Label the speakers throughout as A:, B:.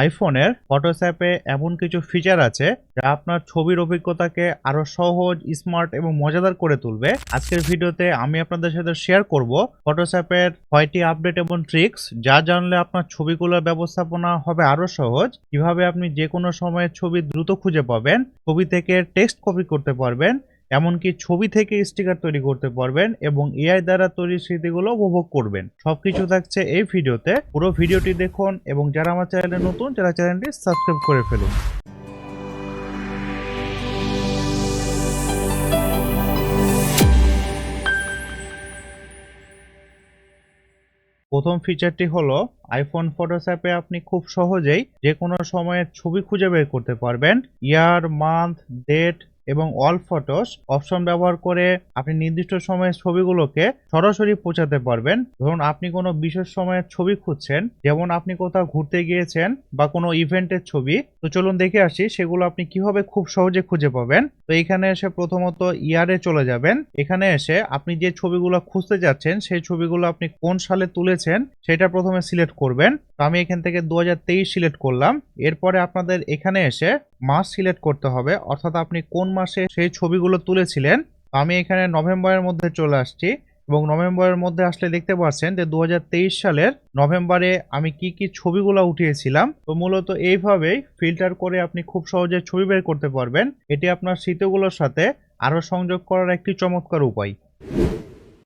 A: আইফোনের ফটোস অ্যাপে এমন কিছু ফিচার আছে যা আপনার ছবির অভিজ্ঞতাকে আরও সহজ স্মার্ট এবং মজাদার করে তুলবে। আজকের ভিডিওতে আমি আপনাদের সাথে শেয়ার করব ফটোস অ্যাপের ছয়টি আপডেট এবং ট্রিক্স যা জানলে আপনার ছবিগুলোর ব্যবস্থাপনা হবে আরও সহজ। কীভাবে আপনি যে কোনো সময়ে ছবি দ্রুত খুঁজে পাবেন, ছবি থেকে টেক্সট কপি করতে পারবেন এমনকি ছবি থেকে স্টিকার তৈরি করতে পারবেন এবং এআই দ্বারা তৈরি স্মৃতিগুলো উপভোগ করবেন। সবকিছু থাকছে এই ভিডিওতে। পুরো ভিডিওটি দেখুন এবং যারা আমার চ্যানেলে নতুন যারা চ্যানেলটি সাবস্ক্রাইব করে ফেলুন। প্রথম ফিচারটি হলো আইফোন ফটোস অ্যাপে আপনি খুব সহজেই যে কোনো সময়ের ছবি খুঁজে বের করতে পারবেন। ইয়ার মান্থ ডেট এবং অল ফটোস অপশন ব্যবহার করে আপনি নির্দিষ্ট সময়ের ছবিগুলোকে সরাসরি পৌঁছাতে পারবেন। ধরুন আপনি কোনো বিশেষ সময়ের ছবি খুঁজছেন, যেমন আপনি কোথাও ঘুরতে গিয়েছেন বা কোনো ইভেন্টের ছবি। তো চলুন দেখে আসি সেগুলো আপনি কীভাবে খুব সহজে খুঁজে পাবেন। তো এখানে এসে প্রথমত ইয়ারে চলে যাবেন। এখানে এসে আপনি যে ছবিগুলো খুঁজতে যাচ্ছেন, সেই ছবিগুলো আপনি কোন সালে তুলেছেন সেটা প্রথমে সিলেক্ট করবেন। তো আমি এখান থেকে দু হাজার তেইশ সিলেক্ট করলাম। এরপরে আপনাদের এখানে এসে মাস সিলেক্ট করতে হবে। অর্থাৎ আপনি কোন মাসে সেই ছবিগুলো তুলেছিলেন, আমি এখানে নভেম্বরের মধ্যে চলে আসছি এবং নভেম্বরের মধ্যে আসলে দেখতে পাচ্ছেন যে দু হাজার তেইশ সালের নভেম্বরে আমি কি কি ছবিগুলো উঠিয়েছিলাম। তো মূলত এইভাবেই ফিল্টার করে আপনি খুব সহজে ছবি বের করতে পারবেন। এটি আপনার স্মৃতিগুলোর সাথে আরও সংযোগ করার একটি চমৎকার উপায়।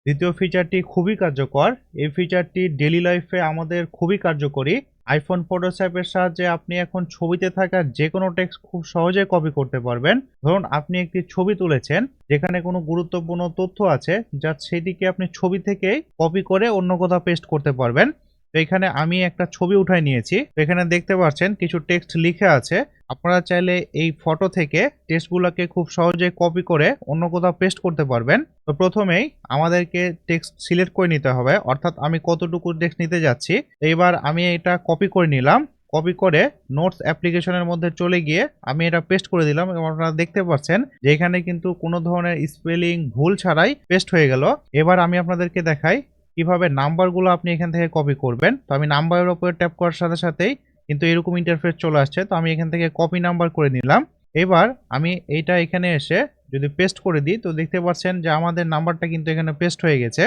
A: দ্বিতীয় ফিচারটি খুবই কার্যকর। এই ফিচারটি ডেলি লাইফে আমাদের খুবই কার্যকরী। আইফোন ফটোস অ্যাপের সাহায্যে আপনি এখন ছবিতে থাকা যে কোনো টেক্সট খুব সহজে কপি করতে পারবেন। ধরুন, আপনি একটি ছবি তুলেছেন, যেখানে কোনো গুরুত্বপূর্ণ তথ্য আছে, যা সেটিকে আপনি ছবি থেকেই কপি করে অন্য কোথাও পেস্ট করতে পারবেন। তো এখানে আমি একটা ছবি উঠাই নিয়েছি। এখানে দেখতে পাচ্ছেন, কিছু টেক্সট লিখে আছে। আপনারা চাইলে এই ফটো থেকে টেক্সটগুলোকে খুব সহজে কপি করে অন্য কোথাও পেস্ট করতে পারবেন। তো প্রথমেই আমাদেরকে টেক্সট সিলেক্ট করে নিতে হবে, অর্থাৎ আমি কতটুকু টেক্সট নিতে যাচ্ছি। এইবার আমি এটা কপি করে নিলাম কপি করে নোটস অ্যাপ্লিকেশনের মধ্যে চলে গিয়ে আমি এটা পেস্ট করে দিলাম এবং আপনারা দেখতে পাচ্ছেন যে এখানে কিন্তু কোনো ধরনের স্পেলিং ভুল ছাড়াই পেস্ট হয়ে গেল। এবার আমি আপনাদেরকে দেখাই কীভাবে নাম্বারগুলো আপনি এখান থেকে কপি করবেন। তো আমি নাম্বারের উপরে ট্যাপ করার সাথে সাথেই কিন্তু এরকম ইন্টারফেস চলে আসছে, তো আমি এখান থেকে কপি নাম্বার করে নিলাম। এবার আমি এইটা এখানে এসে যদি পেস্ট করে দিই, তো দেখতে পাচ্ছেন যে আমাদের নাম্বারটা কিন্তু এখানে পেস্ট হয়ে গেছে।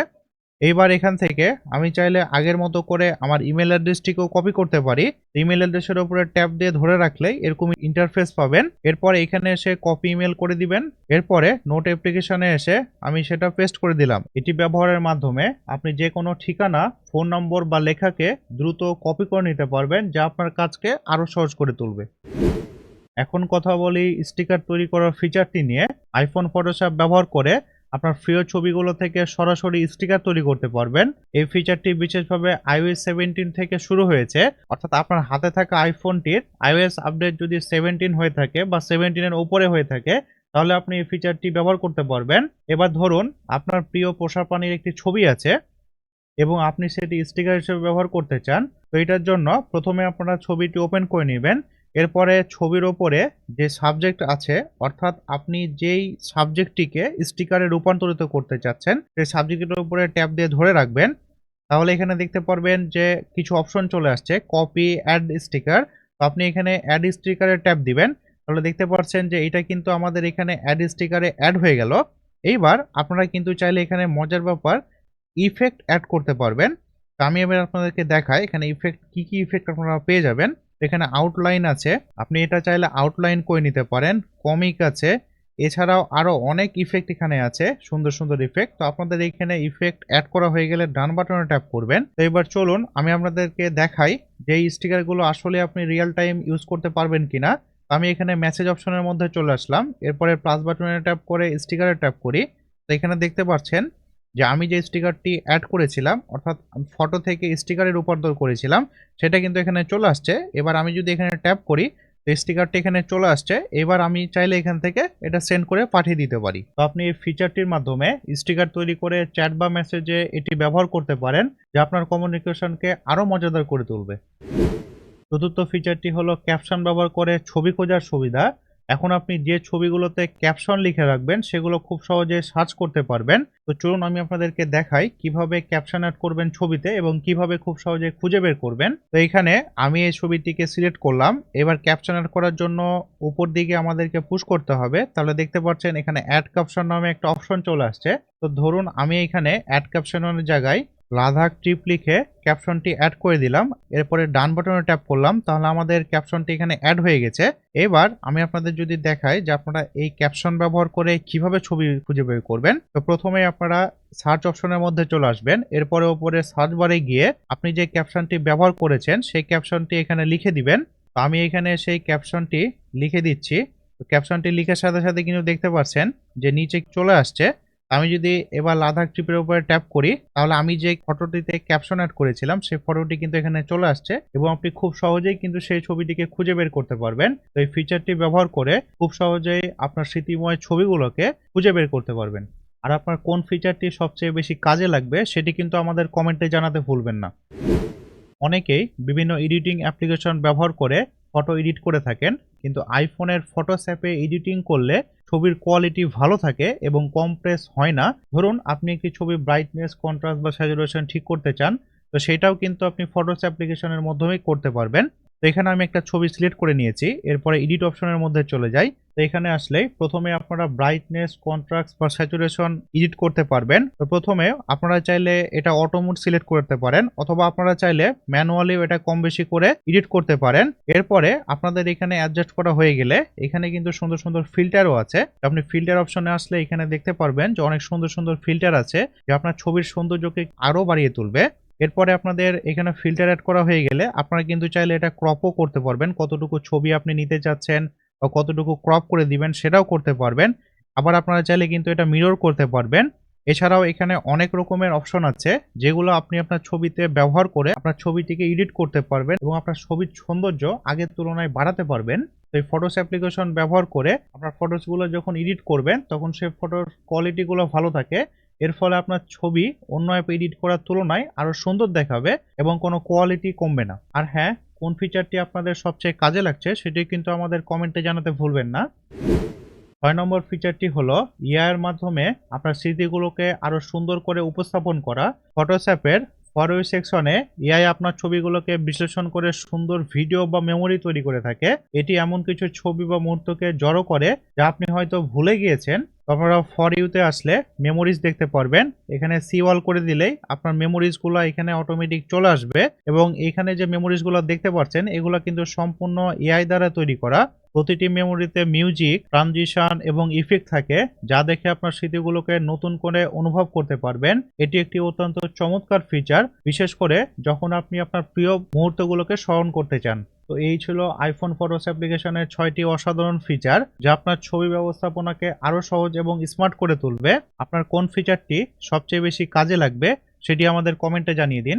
A: এইবার এখান থেকে আমি চাইলে আগের মতো করে আমার ইমেল অ্যাড্রেসটিকেও কপি করতে পারি। ইমেল অ্যাড্রেসের উপরে ট্যাপ দিয়ে ধরে রাখলে এরকম ইন্টারফেস পাবেন। এরপরে এখানে এসে কপি ইমেল করে দিবেন। এরপরে নোট অ্যাপ্লিকেশনে এসে আমি সেটা পেস্ট করে দিলাম। এটি ব্যবহারের মাধ্যমে আপনি যে কোনো ঠিকানা ফোন নম্বর বা লেখাকে দ্রুত কপি করে নিতে পারবেন, যা আপনার কাজকে আরও সহজ করে তুলবে। এখন কথা বলি স্টিকার তৈরি করার ফিচারটি নিয়ে। আইফোন ফটোশপ ব্যবহার করে আপনার প্রিয় ছবিগুলো থেকে সরাসরি স্টিকার তৈরি করতে পারবেন। এই ফিচারটি বিশেষভাবে iOS সেভেন্টিন থেকে শুরু হয়েছে। অর্থাৎ আপনার হাতে থাকা আইফোনটির iOS আপডেট যদি সেভেন্টিন হয়ে থাকে বা সেভেন্টিনের উপরে হয়ে থাকে, তাহলে আপনি এই ফিচারটি ব্যবহার করতে পারবেন। এবার ধরুন, আপনার প্রিয় পোষা প্রাণীর একটি ছবি আছে এবং আপনি সেটি স্টিকার হিসেবে ব্যবহার করতে চান। তো এটার জন্য প্রথমে আপনারা ছবিটি ওপেন করে নেবেন। এরপরে ছবির ওপরে যে সাবজেক্ট আছে, অর্থাৎ আপনি যেই সাবজেক্টটিকে স্টিকারে রূপান্তরিত করতে চাচ্ছেন, সেই সাবজেক্টের উপরে ট্যাপ দিয়ে ধরে রাখবেন। তাহলে এখানে দেখতে পারবেন যে কিছু অপশন চলে আসছে কপি অ্যাড স্টিকার তো আপনি এখানে অ্যাড স্টিকারে ট্যাপ দিবেন। তাহলে দেখতে পাচ্ছেন যে এটা কিন্তু আমাদের এখানে অ্যাড স্টিকারে অ্যাড হয়ে গেল। এইবার আপনারা কিন্তু চাইলে এখানে মজার ব্যাপার ইফেক্ট অ্যাড করতে পারবেন। তো আমি এবার আপনাদেরকে দেখাই, এখানে ইফেক্ট কি কি ইফেক্ট আপনারা পেয়ে যাবেন। এখানে আউটলাইন আছে। আপনি এটা চাইলে আউটলাইন করে নিতে পারেন। কমিক আছে। এছাড়াও আরও অনেক ইফেক্ট এখানে আছে। সুন্দর সুন্দর ইফেক্ট তো আপনাদের এখানে ইফেক্ট অ্যাড করা হয়ে গেলে ডান বাটনে ট্যাপ করবেন। তো এবার চলুন আমি আপনাদেরকে দেখাই যে এই স্টিকারগুলো আসলে আপনি রিয়েল টাইম ইউজ করতে পারবেন কিনা। আমি এখানে মেসেজ অপশনের মধ্যে চলে আসলাম। এরপরে প্লাস বাটনে ট্যাপ করে স্টিকারে ট্যাপ করি। তো এখানে দেখতে পাচ্ছেন যে আমি যে স্টিকারটি অ্যাড করেছিলাম, অর্থাৎ ফটো থেকে স্টিকারে রূপান্তর করেছিলাম, সেটা কিন্তু এখানে চলে আসছে। এবার আমি যদি এখানে ট্যাপ করি, তো স্টিকারটি এখানে চলে আসছে। এবার আমি চাইলে এখান থেকে এটা সেন্ড করে পাঠিয়ে দিতে পারি। তো আপনি এই ফিচারটির মাধ্যমে স্টিকার তৈরি করে চ্যাট বা মেসেজে এটি ব্যবহার করতে পারেন, যা আপনার কমিউনিকেশনকে আরও মজাদার করে তুলবে। চতুর্থ ফিচারটি হলো ক্যাপশন ব্যবহার করে ছবি খোঁজার সুবিধা। এখন আপনি যে ছবিগুলোতে ক্যাপশন লিখে রাখবেন, সেগুলো খুব সহজে সার্চ করতে পারবেন। তো চলুন আমি আপনাদেরকে দেখাই কীভাবে ক্যাপশন অ্যাড করবেন ছবিতে এবং কীভাবে খুব সহজে খুঁজে বের করবেন। তো এখানে আমি এই ছবিটিকে সিলেক্ট করলাম। এবার ক্যাপশন অ্যাড করার জন্য উপর দিকে আমাদেরকে পুশ করতে হবে। তাহলে দেখতে পাচ্ছেন এখানে অ্যাড ক্যাপশন নামে একটা অপশন চলে আসছে। তো ধরুন আমি এখানে অ্যাড ক্যাপশনের জায়গায় লাদাখ ট্রিপ লিখে ক্যাপশনটি অ্যাড করে দিলাম। এরপরে ডান বাটনে ট্যাপ করলাম, তাহলে আমাদের ক্যাপশনটি এখানে অ্যাড হয়ে গেছে। এবার আমি আপনাদের যদি দেখাই যে আপনারা এই ক্যাপশন ব্যবহার করে কীভাবে ছবি খুঁজে বের করবেন, তো প্রথমে আপনারা সার্চ অপশনের মধ্যে চলে আসবেন। এরপরে ওপরে সার্চ বারে গিয়ে আপনি যে ক্যাপশনটি ব্যবহার করেছেন, সেই ক্যাপশনটি এখানে লিখে দিবেন। তো আমি এখানে সেই ক্যাপশনটি লিখে দিচ্ছি। ক্যাপশনটি লিখার সাথে সাথে কিন্তু দেখতে পাচ্ছেন যে নিচে চলে আসছে। আমি যদি এবার লাদাখ ট্রিপের উপরে ট্যাপ করি, তাহলে আমি যে ফটোটিতে ক্যাপশন অ্যাড করেছিলাম, সেই ফটোটি কিন্তু এখানে চলে আসছে এবং আপনি খুব সহজেই কিন্তু সেই ছবিটিকে খুঁজে বের করতে পারবেন। তো এই ফিচারটি ব্যবহার করে খুব সহজেই আপনার স্মৃতিময় ছবিগুলোকে খুঁজে বের করতে পারবেন। আর আপনার কোন ফিচারটি সবচেয়ে বেশি কাজে লাগবে, সেটি কিন্তু আমাদের কমেন্টে জানাতে ভুলবেন না। অনেকেই বিভিন্ন এডিটিং অ্যাপ্লিকেশন ব্যবহার করে ফটো এডিট করে থাকেন, কিন্তু আইফোনের ফটোস অ্যাপে এডিটিং করলে ছবির কোয়ালিটি ভালো থাকে এবং কমপ্রেস হয় না। ধরুন, আপনি একটি ছবি ব্রাইটনেস কন্ট্রাস্ট বা স্যাচুরেশন ঠিক করতে চান, তো সেটাও কিন্তু আপনি ফটোস অ্যাপ্লিকেশনের মাধ্যমেই করতে পারবেন। তো এখানে আমি একটা ছবি সিলেক্ট করে নিয়েছি। এরপরে এডিট অপশনের মধ্যে চলে যাই। তো এখানে আসলে প্রথমে আপনারা ব্রাইটনেস কন্ট্রাস্ট বা স্যাচুরেশন এডিট করতে পারবেন। তো প্রথমে আপনারা চাইলে এটা অটোমোড সিলেক্ট করতে পারেন অথবা আপনারা চাইলে ম্যানুয়ালিও এটা কম বেশি করে এডিট করতে পারেন। এরপরে আপনাদের এখানে অ্যাডজাস্ট করা হয়ে গেলে এখানে কিন্তু সুন্দর সুন্দর ফিল্টারও আছে। আপনি ফিল্টার অপশনে আসলে এখানে দেখতে পারবেন যে অনেক সুন্দর সুন্দর ফিল্টার আছে, যে আপনার ছবির সৌন্দর্যকে আরও বাড়িয়ে তুলবে। এরপরে আপনাদের এখানে ফিল্টার অ্যাড করা হয়ে গেলে আপনারা কিন্তু চাইলে এটা ক্রপও করতে পারবেন। কতটুকু ছবি আপনি নিতে চাচ্ছেন বা কতটুকু ক্রপ করে দিবেন সেটাও করতে পারবেন। আবার আপনারা চাইলে কিন্তু এটা মিরর করতে পারবেন। এছাড়াও এখানে অনেক রকমের অপশন আছে যেগুলো আপনি আপনার ছবিতে ব্যবহার করে আপনার ছবিটিকে এডিট করতে পারবেন এবং আপনার ছবির সৌন্দর্য আগের তুলনায় বাড়াতে পারবেন। তো এই ফটোস অ্যাপ্লিকেশন ব্যবহার করে আপনার ফটোসগুলো যখন এডিট করবেন তখন সেই ফটোর কোয়ালিটিগুলো ভালো থাকে। এর ফলে আপনার ছবি অন্য অ্যাপ এডিট করার তুলনায় আরও সুন্দর দেখাবে এবং কোনো কোয়ালিটি কমবে না। আর হ্যাঁ কোন ফিচারটি আপনাদের সবচেয়ে কাজে লাগছে সেটি কিন্তু আমাদের কমেন্টে জানাতে ভুলবেন না। ছয় নম্বর ফিচারটি হলো ইয়ার মাধ্যমে আপনার স্মৃতিগুলোকে আরও সুন্দর করে উপস্থাপন করা। ফটোস অ্যাপের ফরওয়ে সেকশনে এআই আপনার ছবিগুলোকে বিশ্লেষণ করে সুন্দর ভিডিও বা মেমোরি তৈরি করে থাকে। এটি এমন কিছু ছবি বা মুহূর্তকে জড়ো করে যা আপনি হয়তো ভুলে গিয়েছেন। আপনারা ফর ইউতে আসলে মেমোরিজ দেখতে পারবেন। এখানে সি ওয়াল করে দিলেই আপনার মেমোরিজগুলো এখানে অটোমেটিক চলে আসবে এবং এখানে যে মেমোরিজগুলো দেখতে পাচ্ছেন, এগুলো কিন্তু সম্পূর্ণ এআই দ্বারা তৈরি করা। প্রতিটি মেমোরিতে মিউজিক ট্রানজিশন এবং ইফেক্ট থাকে, যা দেখে আপনার স্মৃতিগুলোকে নতুন করে অনুভব করতে পারবেন। এটি একটি অত্যন্ত চমৎকার ফিচার বিশেষ করে যখন আপনি আপনার প্রিয় মুহূর্তগুলোকে স্মরণ করতে চান। তো এই ছিল আইফোন ফটোস অ্যাপ্লিকেশনের ছয়টি অসাধারণ ফিচার যা আপনার ছবি ব্যবস্থাপনাকে আরও সহজ এবং স্মার্ট করে তুলবে। আপনার কোন ফিচারটি সবচেয়ে বেশি কাজে লাগবে, সেটি আমাদের কমেন্টে জানিয়ে দিন।